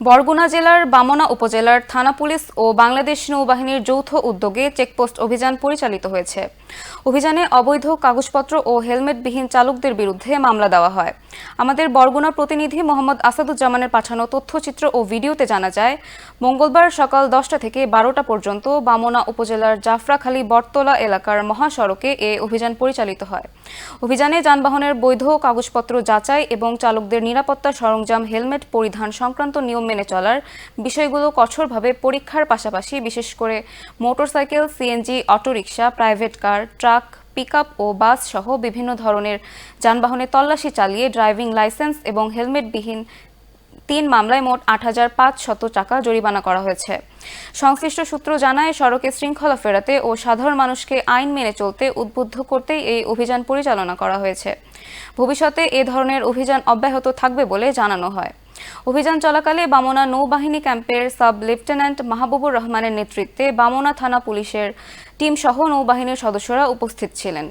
বরগুনা জেলার বামনা উপজেলার থানা পুলিশ ও বাংলাদেশ নৌবাহিনীর যৌথ উদ্যোগে চেকপোস্ট অভিযান পরিচালিত হয়েছে। অভিযানে অবৈধ কাগজপত্র ও হেলমেটবিহীন চালকদের বিরুদ্ধে মামলা দেওয়া হয়। আমাদের বরগুনা প্রতিনিধি মোহাম্মদ আসাদুজ্জামানের পাঠানো তথ্যচিত্র ও ভিডিওতে জানা যায়, মঙ্গলবার সকাল দশটা থেকে বারোটা পর্যন্ত বামনা উপজেলার জাফরাখালী বটতলা এলাকার মহাসড়কে এ অভিযান পরিচালিত হয়। অভিযানে যানবাহনের বৈধ কাগজপত্র যাচাই এবং চালকদের নিরাপত্তা সরঞ্জাম, হেলমেট পরিধান সংক্রান্ত নিয়ম মেনে চলার বিষয়গুলো কঠোরভাবে পরীক্ষার পাশাপাশি বিশেষ করে motorcycle, CNG, autorickshaw, private car, truck pickup ও বাস সহ বিভিন্ন ধরনের যানবাহনে তল্লাশি চালিয়ে ড্রাইভিং লাইসেন্স এবং হেলমেটবিহীন তিন মামলায় মোট আট হাজার পাঁচশত টাকা জরিমানা করা হয়েছে। সংশ্লিষ্ট সূত্র জানায়, সড়কে শৃঙ্খলা ফেরাতে ও সাধারণ মানুষকে আইন মেনে চলতে উদ্বুদ্ধ করতেই এই অভিযান পরিচালনা করা হয়েছে। ভবিষ্যতে এ ধরনের অভিযান অব্যাহত থাকবে বলে জানানো হয়। অভিযান চলাকালে বামনা নৌবাহিনী ক্যাম্পের সাব লেফটেন্যান্ট মাহবুবুর রহমানের নেতৃত্বে বামনা থানা পুলিশের টিম সহ নৌবাহিনীর সদস্যরা উপস্থিত ছিলেন।